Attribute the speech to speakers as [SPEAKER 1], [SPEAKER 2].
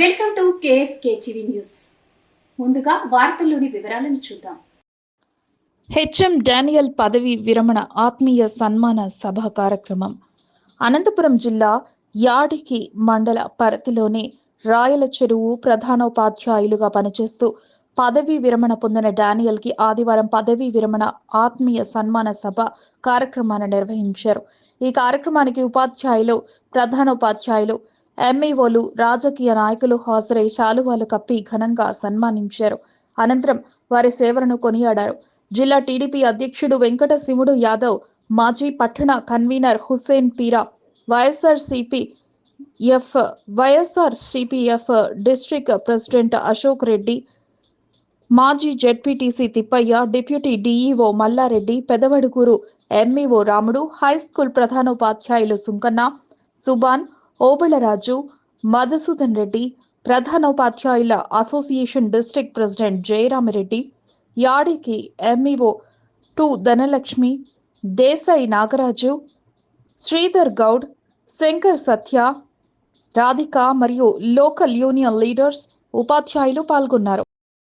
[SPEAKER 1] Welcome to KSK TV news. ముందుగా వార్తల్లోని వివరాలను చూద్దాం.
[SPEAKER 2] హెచ్ఎం డానియల్ పదవి విరమణ ఆత్మీయ సన్మాన సభ కార్యక్రమం. అనంతపురం జిల్లా యాడికి మండల పరిధిలోని రాయల చెరువు ప్రధానోపాధ్యాయులుగా పనిచేస్తూ పదవీ విరమణ పొందిన డానియల్కి ఆదివారం పదవీ విరమణ ఆత్మీయ సన్మాన సభ కార్యక్రమాన్ని నిర్వహించారు. ఈ కార్యక్రమానికి ఉపాధ్యాయులు ప్రధానోపాధ్యాయులు ఎంఈఓలు రాజకీయ నాయకులు హాజరై శాలువాలు కప్పి ఘనంగా సన్మానించారు. అనంతరం వారి సేవలను కొనియాడారు. జిల్లా టీడీపీ అధ్యక్షుడు వెంకట శివుడు యాదవ్ మాజీ పట్టణ convener Hussain Peera YSR CP F YSR CPF district president Ashok Reddy మాజీ ZPTC Thippaiah deputy DEO Mallareddy Peddavadugur MEO Ramudu high school ప్రధానోపాధ్యాయులు Sunkanna Subhan Obalaraju Madhusudan Reddy ప్రధానోపాధ్యాయుల association district president Jayaramireddy Yadiki MEO two Dhanalakshmi Desai Nagaraju Sridhar Goud Shankar Satya Radhika మరియు local union leaders ఉపాధ్యాయులు పాల్గొన్నారు.